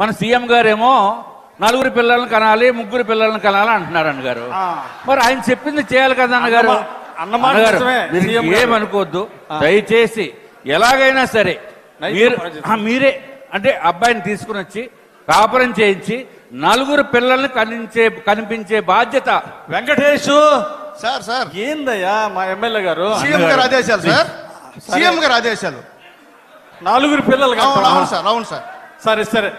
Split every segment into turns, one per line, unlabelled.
మన సీఎం గారేమో నలుగురు పిల్లల్ని కనాలి ముగ్గురు పిల్లల్ని కనాలి అంటున్నారు అన్నగారు. మరి ఆయన చెప్పింది చేయాలి కదా అన్నగారు అన్నగారు. ఏమనుకోవద్దు దయచేసి ఎలాగైనా సరే మీరు మీరే అంటే అబ్బాయిని తీసుకుని వచ్చి కాపురం చేయించి నలుగురు పిల్లల్ని కనిపించే కనిపించే బాధ్యత
వెంకటేష్!
Sir sir.
ఏందయ్యా మా ఎమ్మెల్యే గారు?
సీఎం గారు ఆదేశాలు సార్. సీఎం గారు ఆదేశాలు.
నలుగురు పిల్లలు?
అవును సార్. అవును సార్.
సరే సరే.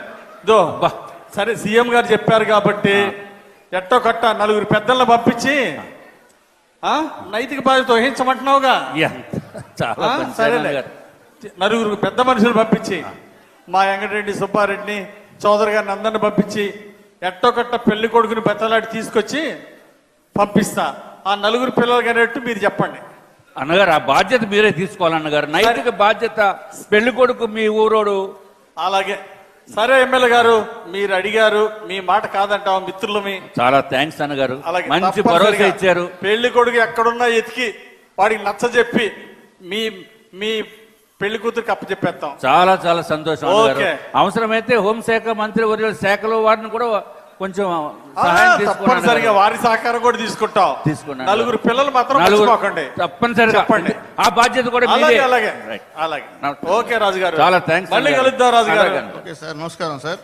దో
బా.
సరే సీఎం గారు చెప్పారు కాబట్టి ఎట్టో కట్ట నలుగురు పెద్దలను పంపించి ఆ నైతిక బాధ్యత వహించమంటున్నావుగా.
చాలా
సరేలే. నలుగురు పెద్ద మనుషులు పంపించి మా వెంకటరెడ్డి సుబ్బారెడ్డిని చౌదరి గారిని అందరిని పంపించి ఎట్టో కట్ట పెళ్ళి కొడుకుని బెత్తలాడి తీసుకొచ్చి పంపిస్తా. ఆ నలుగురు పిల్లలు కనేట్టు మీరు చెప్పండి.
అన్నగారు ఆ బాధ్యత మీరే తీసుకోవాలన్నగారు. నైతిక బాధ్యత పెళ్ళి కొడుకు మీ ఊరోడు.
అలాగే. సరే ఎమ్మెల్యే గారు మీరు అడిగారు మీ మాట కాదంటాం మిత్రులమి
చాలా థ్యాంక్స్ అన్నగారు.
అలాగే
మంచి భరోసా ఇచ్చారు.
పెళ్ళి కొడుకు ఎక్కడున్నా ఎతికి వాడికి నచ్చ చెప్పి మీ మీ పెళ్ళి కూతురికి అప్పచెప్పేస్తాం.
చాలా చాలా సంతోషం. అవసరమైతే హోంశాఖ మంత్రి వర్యుల శాఖలో వారిని కూడా కొంచెం
తప్పనిసరిగా. వారి సహకారం కూడా తీసుకుంటాం.
తీసుకున్నాను.
నలుగురు పిల్లలు మాత్రం మర్చిపోకండి.
తప్పనిసరిగా.
చెప్పండి.
ఆ బాధ్యత కూడా
అలాగే
మీదే
అలాగే. ఓకే రాజు గారు
చాలా థ్యాంక్స్
మళ్ళీ కలుద్దాం రాజు గారు
అలాగే.
ఓకే సార్ నమస్కారం సార్.